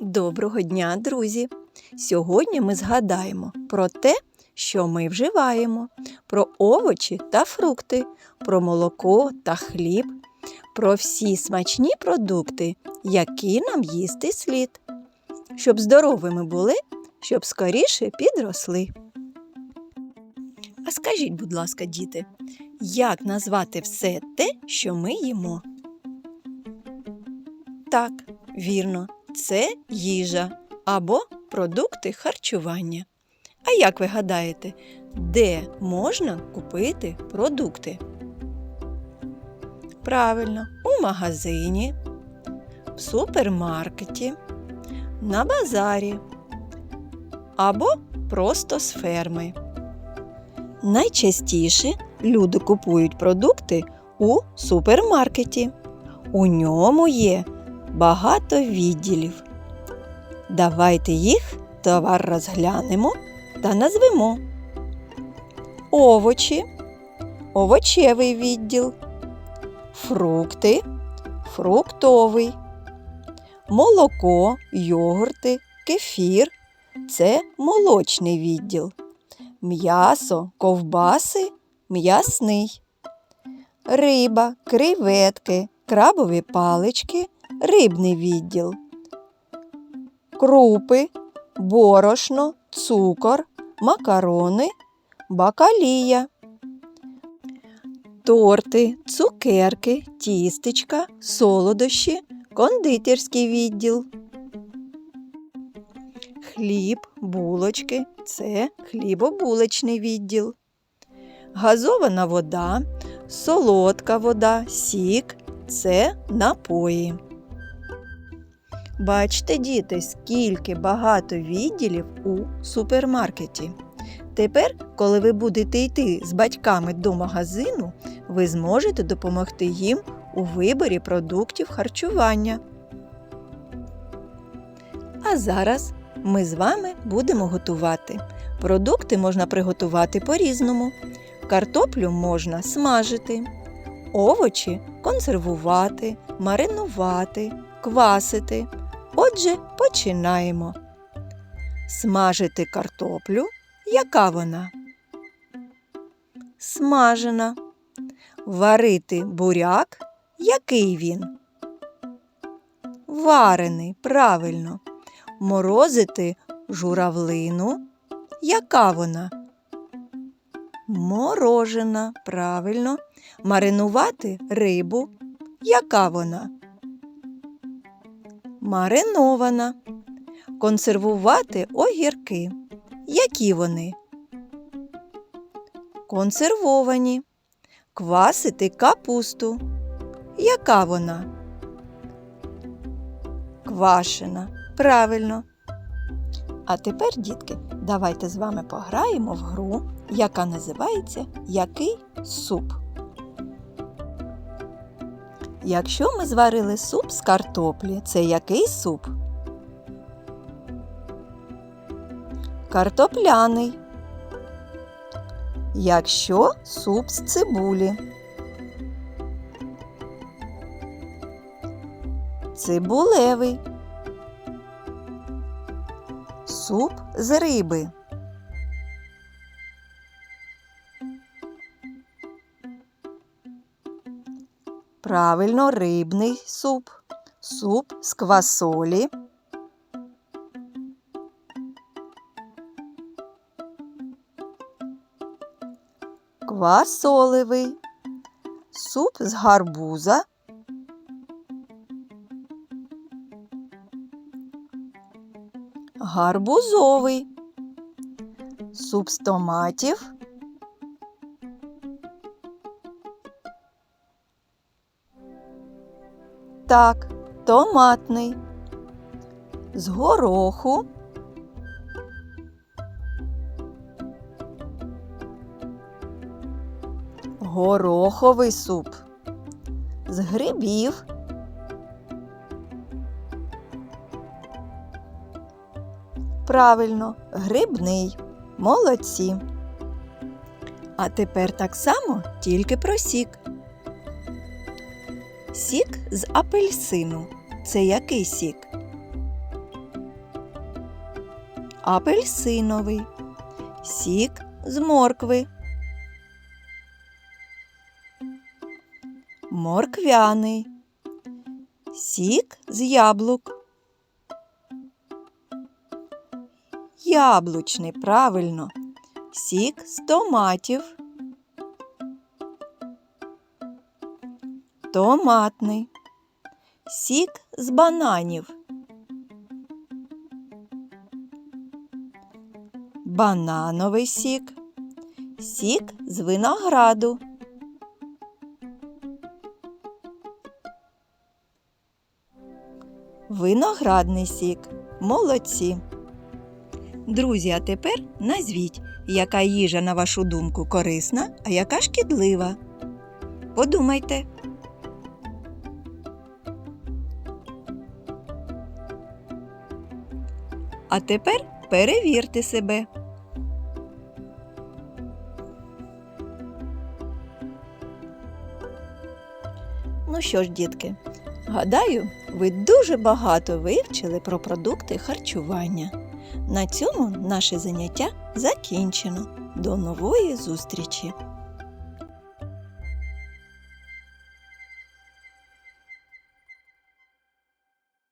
Доброго дня, друзі! Сьогодні ми згадаємо про те, що ми вживаємо, про овочі та фрукти, про молоко та хліб, про всі смачні продукти, які нам їсти слід, щоб здоровими були, щоб скоріше підросли. А скажіть, будь ласка, діти, як назвати все те, що ми їмо? Так, вірно, це їжа або продукти харчування. А як ви гадаєте, де можна купити продукти? Правильно, у магазині, в супермаркеті, на базарі або просто з ферми. Найчастіше люди купують продукти у супермаркеті. У ньому є багато відділів. Давайте їх товар розглянемо та назвемо. Овочі, овочевий відділ, фрукти, фруктовий, молоко, йогурти, кефір це молочний відділ. М'ясо, ковбаси м'ясний. Риба, креветки, крабові палички рибний відділ. Крупи, борошно, цукор, макарони, бакалія. Торти, цукерки, тістечка, солодощі, кондитерський відділ. Хліб, булочки це хлібобулочний відділ. Газована вода, солодка вода, сік це напої. Бачите, діти, скільки багато відділів у супермаркеті. Тепер, коли ви будете йти з батьками до магазину, ви зможете допомогти їм у виборі продуктів харчування. А зараз ми з вами будемо готувати. Продукти можна приготувати по-різному. Картоплю можна смажити, овочі консервувати, маринувати, квасити. Отже, починаємо. Смажити картоплю. Яка вона? Смажена. Варити буряк. Який він? Варений, правильно. Морозити журавлину. Яка вона? Морожена, правильно. Маринувати рибу. Яка вона? Маринована. Консервувати огірки. Які вони? Консервовані. Квасити капусту. Яка вона? Квашена. Правильно. А тепер, дітки, давайте з вами пограємо в гру, яка називається Який суп. Якщо ми зварили суп з картоплі, це який суп? Картопляний. Якщо суп з цибулі. Цибулевий. Суп з риби. Правильно, рибний суп, суп з квасолі. Квасолевий, суп з гарбуза. Гарбузовий, суп з томатів. Так, томатний. З гороху. Гороховий суп. З грибів. Правильно, грибний. Молодці. А тепер так само тільки про сік. Сік з апельсину. Це який сік? апельсиновий, сік з моркви, морквяний, сік з яблук. Яблучний, правильно. Сік з томатів. Томатний. Сік з бананів. Банановий сік. Сік з винограду. Виноградний сік. Молодці. Друзі, а тепер назвіть, яка їжа, на вашу думку, корисна, а яка шкідлива. Подумайте. А тепер перевірте себе. Ну що ж, дітки, гадаю, ви дуже багато вивчили про продукти харчування. На цьому наше заняття закінчено. До нової зустрічі!